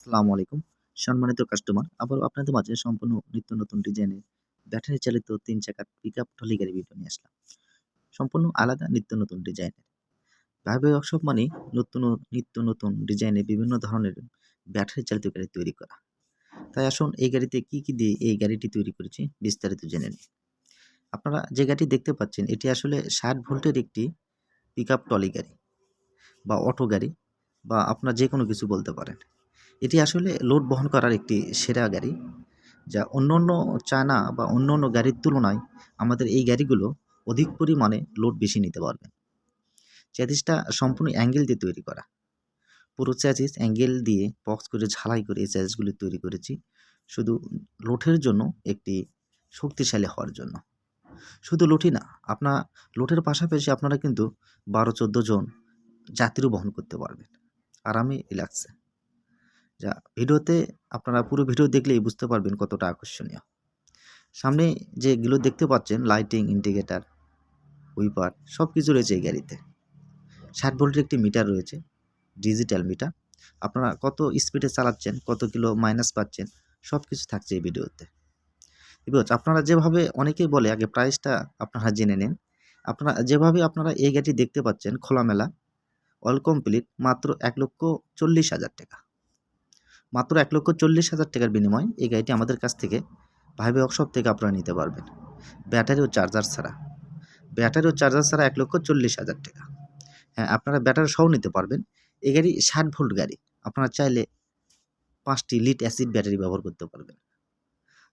আসসালামু আলাইকুম। সম্মানিত কাস্টমার আবারও আপনাদের মাঝে সম্পূর্ণ নিত্য নতুন ডিজাইনের ব্যাটারি চালিত তিন চাকার পিক আপ ট্রলি গাড়ি ভিডিও নিয়ে আসলাম। সম্পূর্ণ আলাদা নিত্য নতুন ডিজাইনের ভাইবে ওয়ার্কশপ মানে নতুন নিত্য নতুন ডিজাইনে বিভিন্ন ধরনের ব্যাটারি চালিত গাড়ি তৈরি করা। তাই আসুন এই গাড়িতে কি কি দিয়ে এই গাড়িটি তৈরি করেছি বিস্তারিত জেনে নিই। আপনারা যে গাড়িটি দেখতে পাচ্ছেন, এটি আসলে ষাট ভোল্টের একটি পিক আপ ট্রলি গাড়ি বা অটো গাড়ি বা আপনার যে কোনো কিছু বলতে পারেন। এটি আসলে লোড বহন করার একটি সেরা গাড়ি, যা অন্য অন্য চায়না বা অন্য অন্য গাড়ির তুলনায় আমাদের এই গাড়িগুলো অধিক পরিমাণে লোড বেশি নিতে পারবে। চ্যাসিসটা সম্পূর্ণ অ্যাঙ্গেল দিয়ে তৈরি করা। পুরো চ্যাসিস অ্যাঙ্গেল দিয়ে বক্স করে ঝালাই করে এই চ্যাসিসগুলি তৈরি করেছি, শুধু লোঠের জন্য, একটি শক্তিশালী হওয়ার জন্য। শুধু লোঠই না আপনার লোঠের পাশাপাশি আপনারা কিন্তু বারো চোদ্দ জন যাত্রীও বহন করতে পারবেন। আরামে রিল্যাক্সে যা ভিডিওতে আপনারা পুরো ভিডিও দেখলেই বুঝতে পারবেন কতটা আকর্ষণীয়। সামনে যেগুলো দেখতে পাচ্ছেন লাইটিং ইন্ডিকেটার উইপার সব কিছু রয়েছে এই গাড়িতে। ষাট ভোল্টের একটি মিটার রয়েছে ডিজিটাল মিটার আপনারা কত স্পিডে চালাচ্ছেন, কত কিলো মাইনাস পাচ্ছেন সব কিছু থাকছে এই ভিডিওতে। এবার আপনারা যেভাবে অনেকেই বলে, আগে প্রাইসটা আপনারা জেনে নেন। আপনারা যেভাবে আপনারা এই গাড়িটি দেখতে পাচ্ছেন, খোলামেলা অল কমপ্লিট মাত্র এক লক্ষ চল্লিশ হাজার টাকা। মাত্র এক লক্ষ চল্লিশ হাজার টাকার বিনিময়ে এই গাড়িটি আমাদের কাছ থেকে ভাইবে ওয়ার্কশপ থেকে আপনারা নিতে পারবেন। ব্যাটারি ও চার্জার ছাড়া। ব্যাটারি ও চার্জার ছাড়া এক লক্ষ চল্লিশ হাজার টাকা। হ্যাঁ আপনারা ব্যাটারি সহ নিতে পারবেন। এই গাড়ি ষাট ভোল্ট গাড়ি। আপনারা চাইলে পাঁচটি লিড অ্যাসিড ব্যাটারি ব্যবহার করতে পারবেন।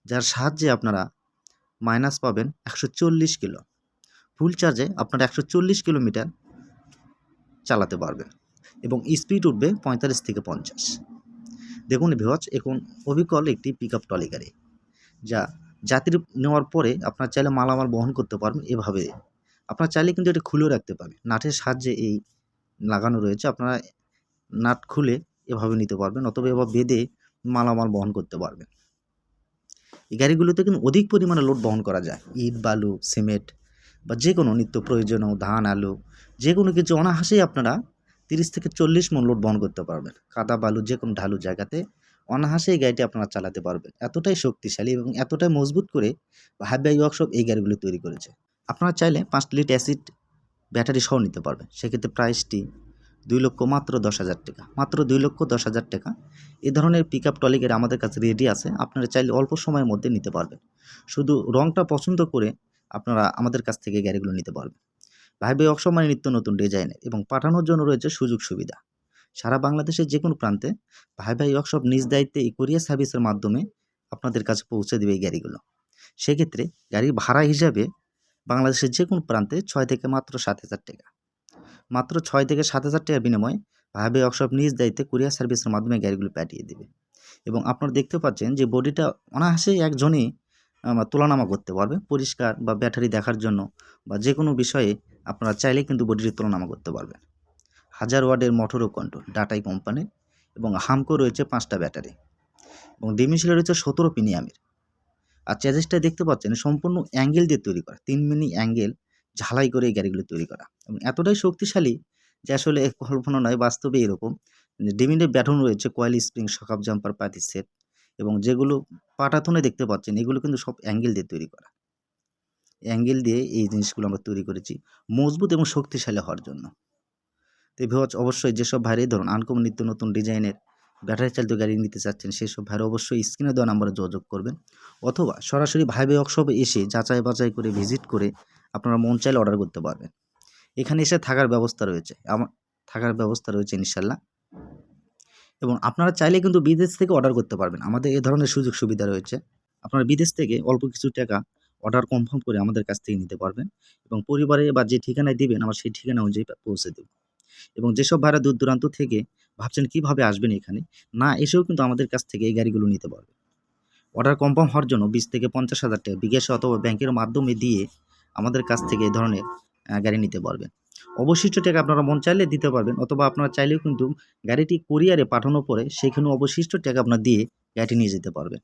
যার সাহায্যে আপনারা মাইনাস পাবেন একশো চল্লিশ কিলো। ফুল চার্জে আপনারা একশো চল্লিশ কিলোমিটার চালাতে পারবেন এবং স্পিড উঠবে পঁয়তাল্লিশ থেকে পঞ্চাশ। দেখুন ভিওয়াচ এখন অবিকল একটি পিক আপ ট্রলি গাড়ি, যা যাত্রী নেওয়ার পরে আপনার চাইলে মালামাল বহন করতে পারবেন এভাবে। আপনার চাইলে কিন্তু এটা খুলেও রাখতে পারবেন। নাটের সাহায্যে এই লাগানো রয়েছে, আপনারা নাট খুলে এভাবে নিতে পারবেন, অথবা এভাবে বেঁধে মালামাল বহন করতে পারবেন। এই গাড়িগুলোতে কিন্তু অধিক পরিমাণে লোড বহন করা যায়। ইট, বালু, সিমেন্ট বা যে কোনো নিত্য প্রয়োজনীয় ধান, আলু যে কোনো কিছু অনাহাসেই আপনারা তিরিশ থেকে চল্লিশ মন লোড বহন করতে পারবেন। কাদা, বালু যে কোনো ঢালু জায়গাতে অনাহাসে এই গাড়িটি আপনারা চালাতে পারবেন। এতটাই শক্তিশালী এবং এতটাই মজবুত করে হাবিয়াই ওয়ার্কশপ এই গাড়িগুলি তৈরি করেছে। আপনারা চাইলে পাঁচ লিট অ্যাসিড ব্যাটারি সহ নিতে পারবেন। সেক্ষেত্রে প্রাইসটি দুই লক্ষ মাত্র দশ হাজার টাকা। মাত্র দুই লক্ষ দশ হাজার টাকা। এ ধরনের পিক আপ ট্রলি গাড়ি আমাদের কাছে রেডি আছে। আপনারা চাইলে অল্প সময়ের মধ্যে নিতে পারবেন। শুধু রংটা পছন্দ করে আপনারা আমাদের কাছ থেকে গাড়িগুলো নিতে পারবেন। ওয়ার্কশপ মানে নিত্য নতুন ডিজাইনের এবং পাঠানোর জন্য রয়েছে সুযোগ সুবিধা। সারা বাংলাদেশের যে কোনো প্রান্তে ভাই ভাই ওয়ার্কশপ নিজ দায়িত্বে এই কোরিয়ার সার্ভিসের মাধ্যমে আপনাদের কাছে পৌঁছে দেবে এই গাড়িগুলো। সেক্ষেত্রে গাড়ির ভাড়া হিসাবে বাংলাদেশের যে কোনো প্রান্তে ছয় থেকে মাত্র সাত হাজার টাকা। মাত্র ছয় থেকে সাত হাজার টাকার বিনিময়ে ভাই ভাই ওয়ার্কশপ নিজ দায়িত্বে কোরিয়ার সার্ভিসের মাধ্যমে গাড়িগুলো পাঠিয়ে দেবে। এবং আপনারা দেখতে পাচ্ছেন যে বডিটা অনায়াসেই একজনই তুলনামা করতে পারবে পরিষ্কার বা ব্যাটারি দেখার জন্য বা যে কোনো বিষয়ে আপনারা চাইলে কিন্তু বডির তুলনামা করতে পারবেন। হাজার ওয়ার্ডের মোটর ও কন্ট্রোল, ডাটাই কোম্পানির এবং হামকো রয়েছে পাঁচটা ব্যাটারি এবং ডিমিশিলে রয়েছে সতেরো পিনিয়ামের আর চ্যাজেসটা দেখতে পাচ্ছেন সম্পূর্ণ অ্যাঙ্গেল দিয়ে তৈরি করা, তিন মিনি অ্যাঙ্গেল ঝালাই করে এই গাড়িগুলো তৈরি করা এবং এতটাই শক্তিশালী যে আসলে কল্পনা নয়, বাস্তবে এরকম। ডিমিনের ব্যাটন রয়েছে, কয়েল স্প্রিং, সকাপ জাম্পার পাতি সেট এবং যেগুলো পাটাথনে দেখতে পাচ্ছেন এগুলো কিন্তু সব অ্যাঙ্গেল দিয়ে তৈরি করা। অ্যাঙ্গেল দিয়ে এই জিনিসগুলো আমরা তৈরি করেছি, মজবুত এবং শক্তিশালী হওয়ার জন্য। তো ভিওয়াচ অবশ্যই যেসব ভাইরে, ধরুন আনকমন নিত্য নতুন ডিজাইনের ব্যাটারি চালিত গাড়ি নিতে চাচ্ছেন সেই সব ভাইরা অবশ্যই স্ক্রিনে দেওয়া নাম্বারে যোগাযোগ করবেন। অথবা সরাসরি ভাইবে ওয়ার্কশপে এসে যাচাই বাছাই করে ভিজিট করে আপনারা মন চাইলে অর্ডার করতে পারবেন। এখানে এসে থাকার ব্যবস্থা রয়েছে আমার থাকার ব্যবস্থা রয়েছে ইনশাল্লাহ। এবং আপনারা চাইলে কিন্তু বিদেশ থেকে অর্ডার করতে পারবেন। আমাদের এ ধরনের সুযোগ সুবিধা রয়েছে। আপনারা বিদেশ থেকে অল্প কিছু টাকা অর্ডার কনফার্ম করে আমাদের কাছ থেকে নিতে পারবেন এবং পরিবারে বা যে ঠিকানায় দিবেন, আমার সেই ঠিকানা অনুযায়ী পৌঁছে দেব। এবং যেসব ভাড়া দূর দূরান্ত থেকে ভাবছেন কীভাবে আসবেন এখানে, না এসেও কিন্তু আমাদের কাছ থেকে এই গাড়িগুলো নিতে পারবে। অর্ডার কনফার্ম হওয়ার জন্য বিশ থেকে পঞ্চাশ হাজার টাকা বিকাশে অথবা ব্যাংকের মাধ্যমে দিয়ে আমাদের কাছ থেকে এই ধরনের গাড়ি নিতে পারবেন। অবশিষ্ট টাকা আপনারা মন চাইলে দিতে পারবেন অথবা আপনারা চাইলেও কিন্তু গাড়িটি কোরিয়ারে পাঠানোর পরে সেখানে অবশিষ্ট টাকা আপনার দিয়ে গাড়িটি নিয়ে যেতে পারবেন।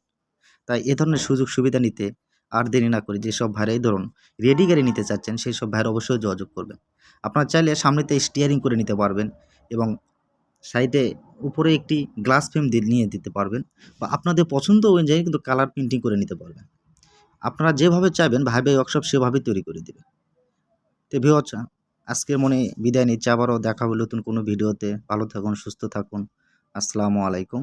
তাই এ ধরনের সুযোগ সুবিধা নিতে আর দেরি না করে যেসব ভাইরাই ধরুন রেডি গাড়ি নিতে চাচ্ছেন সেই সব ভাইরা অবশ্যই যোগাযোগ করবেন। আপনারা চাইলে সামনেতে স্টিয়ারিং করে নিতে পারবেন এবং সাইডে উপরে একটি গ্লাস ফ্রেম নিয়ে দিতে পারবেন বা আপনাদের পছন্দ অনুযায়ী কিন্তু কালার প্রিন্টিং করে নিতে পারবেন। আপনারা যেভাবে চাইবেন ভাই ভাই ওয়ার্কশপ সেভাবেই তৈরি করে দেবে। তো ভিওয়াচ আজকের মনে বিদায় নিচ্ছে। আবারও দেখা হলো নতুন কোনো ভিডিওতে। ভালো থাকুন, সুস্থ থাকুন। আসসালামু আলাইকুম।